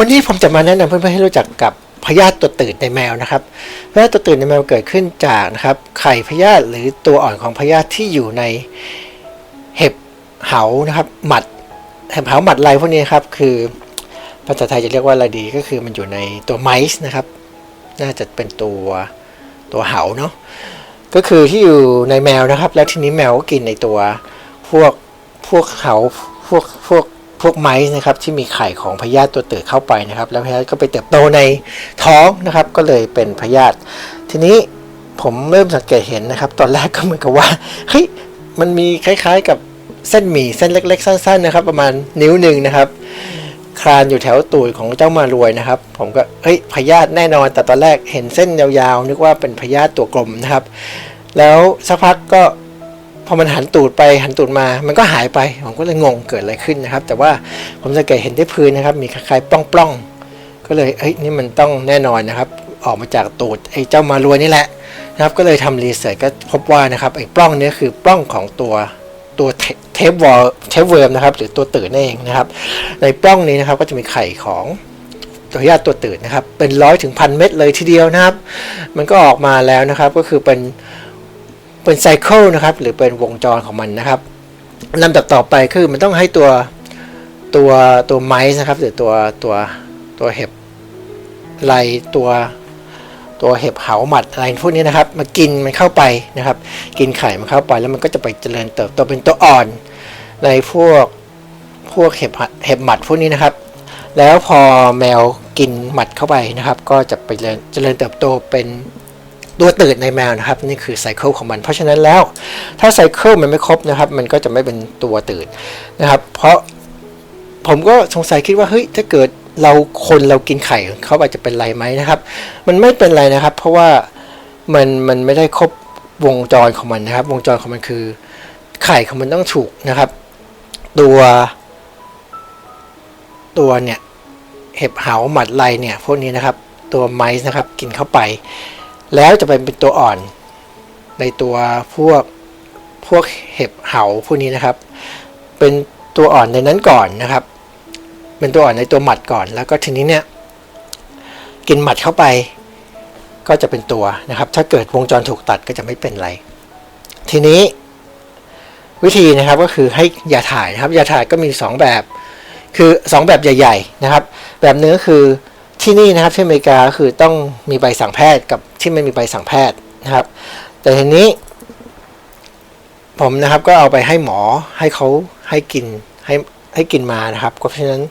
วันนี้ผมจะมาแนะนำเพื่อนๆให้รู้จักกับพยาธิตัวตืดในแมวนะครับพยาธิตัวตืดในแมวเกิดขึ้นจากนะครับไข่พยาธิหรือตัวอ่อนของพยาธิที่อยู่ในเห็บเหานะครับหมัดเห็บเหาหมัดลายพวกนี้ครับคือภาษาไทยจะเรียกว่าอะไรดีก็คือมันอยู่ในตัวไมซ์นะครับ น่าจะเป็นตัวตัวเหาเนาะก็คือที่อยู่ในแมวนะครับ แล้วทีนี้แมวก็กินในตัวพวกพวกเหาพวกพวก พวกไม้นะครับที่มีไข่ของพยาธิตัวตืดเข้าไปนะครับ แล้วพยาธิก็ไปเติบโตในท้องนะครับ ก็เลยเป็นพยาธิทีนี้ผมเริ่มสังเกตเห็นนะครับ ตอนแรกก็เหมือนกับว่าเฮ้ยมันมีคล้ายๆกับเส้นหมี่เส้นเล็ก ๆ สั้น ๆ นะครับ ประมาณนิ้วหนึ่งนะครับคลานอยู่แถวตูดของเจ้ามารวยนะครับ ผมก็เฮ้ยพยาธิแน่นอน แต่ตอนแรกเห็นเส้นยาวๆ นึกว่าเป็นพยาธิตัวกลมนะครับ แล้วสักพักก็ พอมันหันตูดไปหันตูดมา มันก็หายไป ผมก็เลยงงเกิดอะไรขึ้นนะครับ แต่ว่าผมสังเกตเห็นที่พื้นนะครับ มีคล้ายๆปล้องๆ ก็เลยเอ้ยนี่มันต้องแน่นอนนะครับ ออกมาจากตูดไอ้เจ้ามารวยนี่แหละนะครับ ก็เลยทำรีเสิร์ชก็พบว่านะครับไอ้ปล้องเนี้คือปล้องของตัวตัวเทปวอลเทปเวิร์มนะครับ หรือตัวตืดนั่นเองนะครับ ในปล้องนี้นะครับก็จะมีไข่ของตัวญาติตัวตืดนะครับ เป็นร้อยถึงพันเม็ดเลยทีเดียวนะครับ มันก็ออกมาแล้วนะครับ ก็คือเป็น เป็นไซเคิลนะครับ หรือเป็นวงจรของมันนะครับลำดับต่อไปคือมันต้องให้ตัวตัวตัวไมซ์นะครับ หรือตัวตัวตัวเห็บไรตัวตัวเห็บเหาหมัดอะไรพวกนี้นะครับ มากินมันเข้าไปนะครับ กินไข่มันเข้าไปแล้วมันก็จะไปเจริญเติบโตเป็นตัวอ่อน ในพวกพวกเห็บเห็บหมัดพวกนี้นะครับ แล้วพอแมวกินหมัดเข้าไปนะครับ ก็จะไปเจริญเติบโตเป็น ตัวตืดในแมวนะครับนี่คือไซเคิลของมัน เพราะฉะนั้นแล้วถ้าไซเคิลมันไม่ครบนะครับมันก็จะไม่เป็นตัวตืดนะครับ เพราะผมก็สงสัยคิดว่าเฮ้ยถ้าเกิดเราคนเรากินไข่เขาอาจจะเป็นไรไหมนะครับ มันไม่เป็นไรนะครับ เพราะว่ามันมันไม่ได้ครบวงจรของมันนะครับ วงจรของมันคือ ไข่ของมันต้องถูกนะครับ ตัว ตัวเนี่ยเห็บเหาหมัดไลเนี่ยพวกนี้นะครับ ตัวไมซ์นะครับ กินเข้าไป แล้วจะไปเป็นตัวอ่อนในตัวพวกพวกเห็บเหาพวกนี้นะครับ เป็นตัวอ่อนในนั้นก่อนนะครับ เป็นตัวอ่อนในตัวหมัดก่อน แล้วก็ทีนี้เนี่ยกินหมัดเข้าไปก็จะเป็นตัวนะครับ ถ้าเกิดวงจรถูกตัดก็จะไม่เป็นไร ทีนี้วิธีนะครับก็คือให้ยาถ่ายนะครับยาถ่ายก็มี 2 แบบ คือ 2 แบบใหญ่ ๆ นะครับ แบบนึงก็คือ ที่นี่นะครับที่อเมริกาคือต้องมีใบสั่งแพทย์กับที่ไม่มีใบสั่งแพทย์นะครับ แต่ทีนี้ ผมนะครับก็เอาไปให้หมอให้เขาให้กินให้ให้กินมานะครับก็เพราะฉะนั้น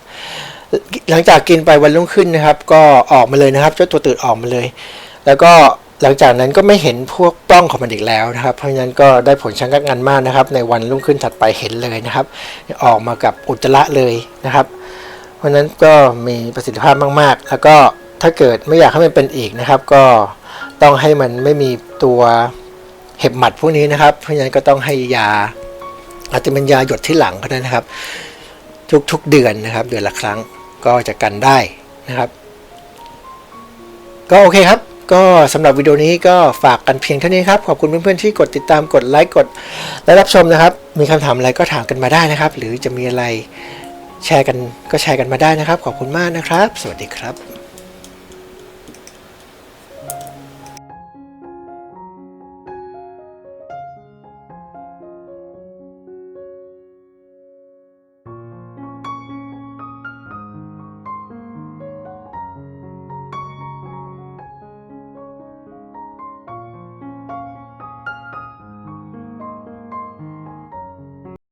หลังจากกินไปวันรุ่งขึ้นนะครับ ก็ออกมาเลยนะครับเจ้าตัวตืดออกมาเลย แล้วก็หลังจากนั้นก็ไม่เห็นพวกปล้องของมันอีกแล้วนะครับ เพราะฉะนั้นก็ได้ผลชะงักงันมากนะครับ ในวันรุ่งขึ้นถัดไปเห็นเลยนะครับ ออกมากับอุจจาระเลยนะครับ เพราะนั้นก็มีประสิทธิภาพมาก ๆ แล้วก็ถ้าเกิดไม่อยากให้มันเป็นอีกนะครับ ก็ต้องให้มันไม่มีตัวเห็บหมัดพวกนี้นะครับ เพราะฉะนั้นก็ต้องให้ยา อาจจะเป็นยาหยดที่หลังก็ได้นะครับ ทุกๆเดือนนะครับ เดือนละครั้งก็จะกันได้นะครับ ก็โอเคครับ ก็สำหรับวิดีโอนี้ก็ฝากกันเพียงเท่านี้ครับ ขอบคุณเพื่อนๆที่กดติดตามกดไลค์กดและรับชมนะครับ มีคำถามอะไรก็ถามกันมาได้นะครับ หรือจะมีอะไร แชร์กันก็แชร์กันมาได้นะครับ ขอบคุณมากนะครับ สวัสดีครับ